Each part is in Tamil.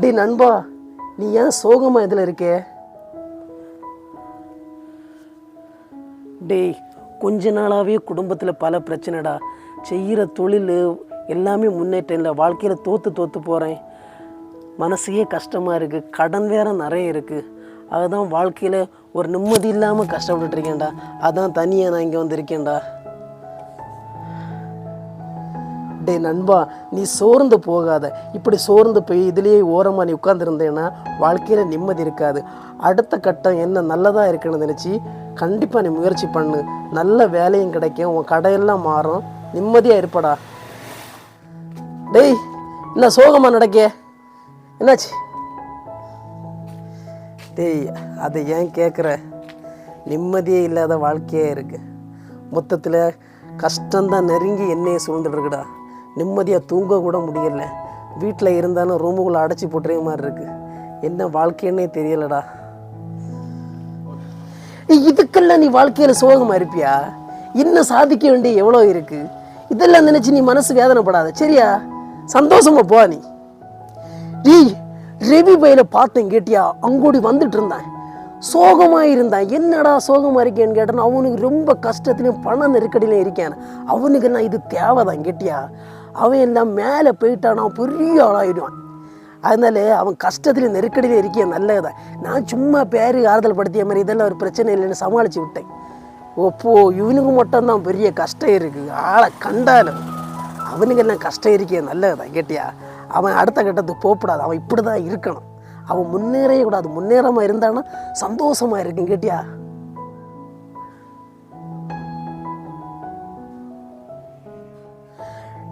டேய் நண்பா நீ ஏன் சோகமாக இதில் இருக்கே? டேய் கொஞ்ச நாளாகவே குடும்பத்தில் பல பிரச்சனைடா. செய்கிற தொழில் எல்லாமே முன்னேற்றம் இல்லை. வாழ்க்கையில் தோற்று தோற்று போகிறேன் மனசுக்கே கஷ்டமாக இருக்குது கடன் வேற நிறைய இருக்குது அதுதான் வாழ்க்கையில் ஒரு நிம்மதி இல்லாமல் கஷ்டப்பட்டுட்டு இருக்கேன்டா. அதான் தனியாக நான் இங்கே வந்திருக்கேன்டா. டேய் நண்பா நீ சோர்ந்து போகாத. இப்படி சோர்ந்து போய் இதுலேயே ஓரமாக நீ உட்காந்துருந்தேன்னா வாழ்க்கையில் நிம்மதி இருக்காது. அடுத்த கட்டம் என்ன நல்லதாக இருக்குன்னு நினச்சி கண்டிப்பாக நீ முயற்சி பண்ணு. நல்ல வேலையும் கிடைக்கும் உன் கடையெல்லாம் மாறும். நிம்மதியாக இருப்படா. டேய் என்ன சோகமாக நடக்கே என்னாச்சு? டேய் அதை ஏன் கேட்குற நிம்மதியே இல்லாத வாழ்க்கையே இருக்கு. மொத்தத்தில் கஷ்டம்தான் நெருங்கி என்னையே சூழ்ந்துட்டு இருக்குடா நிம்மதியாக தூங்க கூட முடியல. வீட்டில் இருந்தாலும் ரூமுக்குள்ளே அடைச்சி போட்டுற மாதிரி இருக்கு. என்ன வாழ்க்கைன்னே தெரியலடா. இதுக்கெல்லாம் நீ வாழ்க்கையில் சோகமாக இருப்பியா? இன்னும் சாதிக்க வேண்டிய எவ்வளோ இருக்கு? இதெல்லாம் நினச்சி நீ மனசு வேதனைப்படாத சரியா? சந்தோஷமா போ நீ. டீ ரவி பையில பார்த்தேன் கேட்டியா? அங்கோடி வந்துட்டு இருந்தான். சோகமா இருந்தான். என்னடா சோகமா இருக்கேன்னு கேட்டேன் அவனுக்கு ரொம்ப கஷ்டத்துலையும் பண நெருக்கடியிலையும் இருக்கேன். அவனுக்கு நான் இது தேவைதான் கேட்டியா? அவன் எல்லாம் மேலே போயிட்டானா பெரிய ஆளாயிடுவான். அதனால அவன் கஷ்டத்துல நெருக்கடியில் இருக்கிய நல்லதுதான் நான் சும்மா பேரு ஆறுதல் படுத்திய மாதிரி இதெல்லாம் ஒரு பிரச்சனை இல்லைன்னு சமாளிச்சு விட்டேன். ஓப்போ இவனுக்கு மட்டும்தான் பெரிய கஷ்டம் இருக்கு. ஆளை கண்டாலும் அவனுக்கெல்லாம் கஷ்டம் இருக்கே நல்லதான் கேட்டியா? அவன் அடுத்த கட்டத்துக்கு போகக்கூடாது அவன் இப்படி தான் இருக்கணும். அவன் முன்னேறவே கூடாது. முன்னேறாமல் இருந்தானா சந்தோஷமா இருக்கும் கேட்டியா?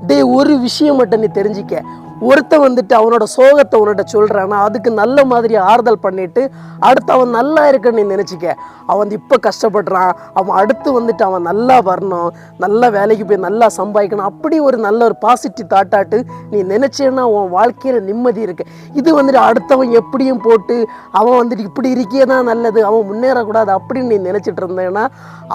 டே ஒரு விஷயம் மட்டும் நீ தெரிஞ்சிக்க. ஒருத்தன் வந்துட்டு அவனோட சோகத்தை உன்கிட்ட சொல்கிறான்னா அதுக்கு நல்ல மாதிரி ஆறுதல் பண்ணிட்டு அடுத்து அவன் நல்லா இருக்கன்னு நீ நினச்சிக்க. அவன் இப்போ கஷ்டப்படுறான். அவன் அடுத்து வந்துட்டு அவன் நல்லா வரணும். நல்ல வேலைக்கு போய் நல்லா சம்பாதிக்கணும். அப்படி ஒரு நல்ல ஒரு பாசிட்டிவ் தாட்டாட்டு நீ நினச்சேன்னா உன் வாழ்க்கையில் நிம்மதி இருக்கு. இது வந்துட்டு அடுத்தவன் எப்படியும் போட்டு அவன் வந்துட்டு இப்படி இருக்கே தான் நல்லது அவன் முன்னேறக்கூடாது அப்படின்னு நீ நினச்சிட்டு இருந்தேன்னா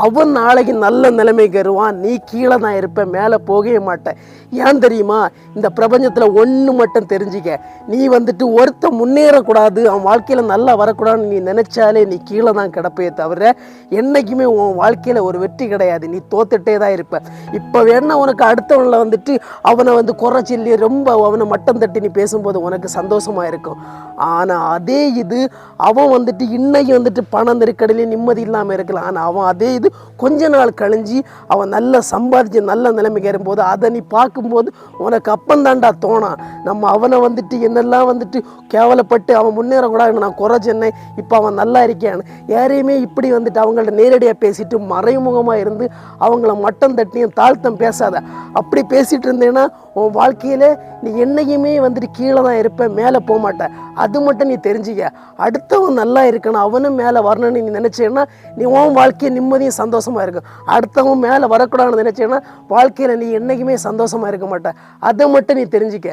அவன் நாளைக்கு நல்ல நிலைமைக்கு வருவான். நீ கீழே தான் இருப்ப மேலே போகவே மாட்டேன் ஏன் தெரியுமா? இந்த பிரபஞ்சத்தில் ஒன்று மட்டும் தெரிஞ்சிக்க. நீ வந்துட்டு ஒருத்த முன்னேறக்கூடாது அவன் வாழ்க்கையில் நல்லா வரக்கூடாதுன்னு நீ நினச்சாலே நீ கீழே தான் கிடப்பையே தவிர என்னைக்குமே உன் வாழ்க்கையில் ஒரு வெற்றி கிடையாது. நீ தோத்துட்டே தான் இருப்ப. இப்போ வேணா உனக்கு அடுத்தவனில் வந்துட்டு அவனை வந்து குறைச்சில்லி ரொம்ப அவனை மட்டம் தட்டி நீ பேசும்போது உனக்கு சந்தோஷமா இருக்கும். ஆனால் அதே இது அவன் வந்துட்டு இன்னைக்கு வந்துட்டு பணம் நெருக்கடியிலே நிம்மதி இல்லாமல் இருக்கலாம். ஆனால் அவன் அதே இது கொஞ்ச நாள் கழிஞ்சு அவன் நல்லா சம்பாதிச்சு நல்ல நிலைமைக்கு வரும்போது அதை நீ பார்க்கும்போது உனக்கு அப்பந்தாண்டா தோணா நம்ம அவனை வந்துட்டு என்னெல்லாம் வந்துட்டு கேவலப்பட்டு அவன் முன்னேறக்கூடாதுன்னு நான் குறை சென்னேன். இப்போ அவன் நல்லா இருக்கான்னு யாரையுமே இப்படி வந்துட்டு அவங்கள்ட்ட நேரடியாக பேசிட்டு மறைமுகமாக இருந்து அவங்கள மட்டம் தட்டியும் தாழ்த்தம் பேசாத. அப்படி பேசிட்டு இருந்தேன்னா உன் வாழ்க்கையில் நீ என்னைக்குமே வந்துட்டு கீழே தான் இருப்பேன் மேலே போக மாட்ட அது மட்டும் நீ தெரிஞ்சுக்க. அடுத்தவன் நல்லா இருக்கணும் அவனும் மேலே வரணும்னு நீ நினச்சேன்னா நீ உன் வாழ்க்கையை நிம்மதியும் சந்தோஷமா இருக்கும் அடுத்தவன் மேலே வரக்கூடாதுன்னு நினச்சேன்னா வாழ்க்கையில் நீ என்னைக்குமே சந்தோஷமா இருக்க மாட்ட. அதை மட்டும் நீ தெரிஞ்சுக்க.